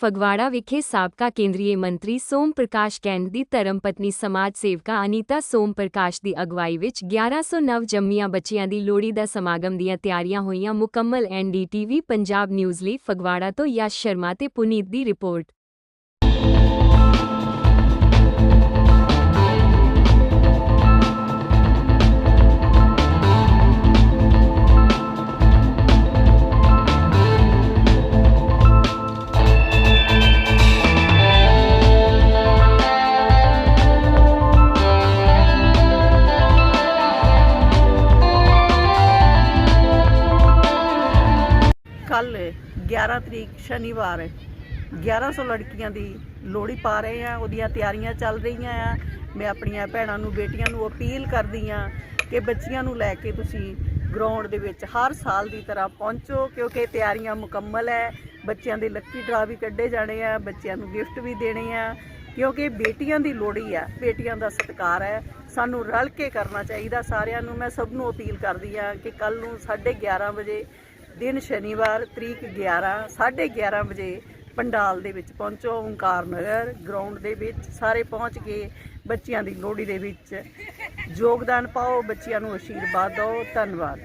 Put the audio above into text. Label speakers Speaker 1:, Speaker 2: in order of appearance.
Speaker 1: ਫਗਵਾੜਾ ਵਿਖੇ ਸਾਬਕਾ ਕੇਂਦਰੀ ਮੰਤਰੀ ਸੋਮ ਪ੍ਰਕਾਸ਼ ਕੈਂਡ ਦੀ ਧਰਮਪਤਨੀ ਸਮਾਜ ਸੇਵਕਾ ਅਨੀਤਾ ਸੋਮ ਪ੍ਰਕਾਸ਼ ਦੀ ਅਗਵਾਈ ਵਿੱਚ 1100 ਨਵ ਜੰਮੀਆਂ ਬੱਚਿਆਂ ਦੀ ਲੋਹੜੀ ਦਾ ਸਮਾਗਮ ਦੀਆਂ ਤਿਆਰੀਆਂ ਹੋਈਆਂ ਮੁਕੰਮਲ ਐਨਡੀਟੀਵੀ ਪੰਜਾਬ ਨਿਊਜ਼ ਲਈ ਫਗਵਾੜਾ ਤੋਂ ਯਸ਼ ਸ਼ਰਮਾ ਤੇ ਪੁਨੀਤ ਦੀ ਰਿਪੋਰਟ।
Speaker 2: ਕੱਲ 11 ਤਰੀਕ ਸ਼ਨੀਵਾਰ 1100 ਲੜਕੀਆਂ ਦੀ ਲੋਹੜੀ ਪਾ ਰਹੇ ਆ, ਉਹਦੀਆਂ ਤਿਆਰੀਆਂ ਚੱਲ ਰਹੀਆਂ ਆ। ਮੈਂ ਆਪਣੀਆਂ ਭੈਣਾਂ ਨੂੰ, ਬੇਟੀਆਂ ਨੂੰ ਅਪੀਲ ਕਰਦੀ ਆ ਕਿ ਬੱਚੀਆਂ ਨੂੰ ਲੈ ਕੇ ਤੁਸੀਂ ਗਰਾਊਂਡ ਦੇ ਵਿੱਚ ਹਰ ਸਾਲ ਦੀ ਤਰ੍ਹਾਂ ਪਹੁੰਚੋ, ਕਿਉਂਕਿ ਤਿਆਰੀਆਂ ਮੁਕੰਮਲ ਹੈ ਬੱਚਿਆਂ ਦੇ ਲੱਕੀ ਡਰਾ ਵੀ ਕੱਢੇ ਜਾਣੇ ਆ, ਬੱਚਿਆਂ ਨੂੰ ਗਿਫਟ ਵੀ ਦੇਣੇ ਆ, ਕਿਉਂਕਿ ਬੇਟੀਆਂ ਦੀ ਲੋਹੜੀ ਆ ਬੇਟੀਆਂ ਦਾ ਸਤਿਕਾਰ ਹੈ ਸਾਨੂੰ ਰਲ ਕੇ ਕਰਨਾ ਚਾਹੀਦਾ ਸਾਰਿਆਂ ਨੂੰ, ਮੈਂ ਸਭ ਨੂੰ ਅਪੀਲ ਕਰਦੀ ਆ ਕਿ ਕੱਲ ਨੂੰ 11:30 ਵਜੇ ਦਿਨ ਸ਼ਨੀਵਾਰ ਤਰੀਕ 11 11:30 ਵਜੇ ਪੰਡਾਲ ਦੇ ਵਿੱਚ ਪਹੁੰਚੋ, ਓੰਕਾਰ ਨਗਰ ਗਰਾਊਂਡ ਦੇ ਵਿੱਚ ਸਾਰੇ ਪਹੁੰਚ ਕੇ ਬੱਚਿਆਂ ਦੀ ਲੋਹੜੀ ਦੇ ਵਿੱਚ ਯੋਗਦਾਨ ਪਾਓ, ਬੱਚਿਆਂ ਨੂੰ ਆਸ਼ੀਰਵਾਦ ਦਿਓ, ਧੰਨਵਾਦ।